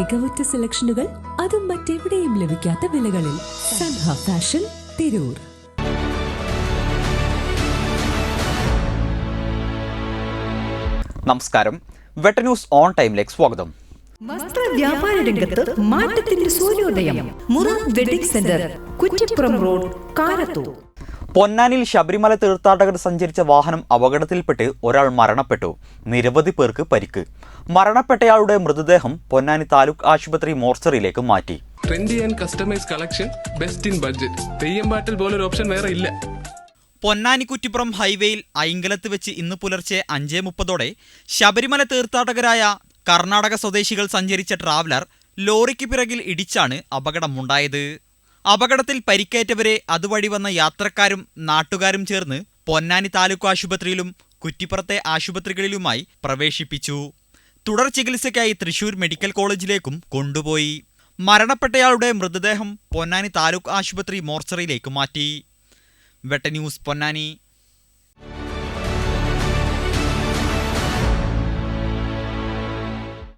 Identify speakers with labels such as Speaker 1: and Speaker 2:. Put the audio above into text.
Speaker 1: മികവുറ്റ സെലക്ഷനുകൾ അതും മറ്റെവിടെയും ലഭിക്കാത്ത വിലകളിൽ സൻഹ ഫാഷൻ തിരൂർ.
Speaker 2: നമസ്കാരം. വെട്ടന്യൂസ് ഓൺ ടൈമിലേക്ക് സ്വാഗതം.
Speaker 3: വസ്ത്ര വ്യാപാര രംഗത്ത് മാറ്റത്തിന്റെ സൂര്യോദയം. മുറ wedding centre Kuttippuram road Karathur.
Speaker 2: പൊന്നാനിൽ Sabarimala തീർത്ഥാടകർ സഞ്ചരിച്ച വാഹനം അപകടത്തിൽപ്പെട്ട് ഒരാൾ മരണപ്പെട്ടു. നിരവധി പേർക്ക് പരിക്ക്. മരണപ്പെട്ടയാളുടെ മൃതദേഹം പൊന്നാനി താലൂക്ക് ആശുപത്രി മോർച്ചറിയിലേക്ക് മാറ്റി.
Speaker 4: Trendy and customise collection best in budget പോലൊരു ഓപ്ഷൻ വേറെ ഇല്ല.
Speaker 2: പൊന്നാനി കുറ്റിപ്പുറം ഹൈവേയിൽ ഐങ്കലത്ത് വെച്ച് ഇന്ന് പുലർച്ചെ അഞ്ചേ മുപ്പതോടെ ശബരിമല തീർത്ഥാടകരായ കർണാടക സ്വദേശികൾ സഞ്ചരിച്ച ട്രാവലർ ലോറിക്ക് പിറകിൽ ഇടിച്ചാണ് അപകടമുണ്ടായത്. അപകടത്തിൽ പരിക്കേറ്റവരെ അതുവഴി വന്ന യാത്രക്കാരും നാട്ടുകാരും ചേർന്ന് പൊന്നാനി താലൂക്ക് ആശുപത്രിയിലും കുറ്റിപ്പുറത്തെ ആശുപത്രികളിലുമായി പ്രവേശിപ്പിച്ചു. തുടർ ചികിത്സയ്ക്കായി തൃശൂർ മെഡിക്കൽ കോളേജിലേക്കും കൊണ്ടുപോയി. മരണപ്പെട്ടയാളുടെ മൃതദേഹം പൊന്നാനി താലൂക്ക് ആശുപത്രി മോർച്ചറിയിലേക്ക് മാറ്റി. വെട്ട ന്യൂസ് പൊന്നാനി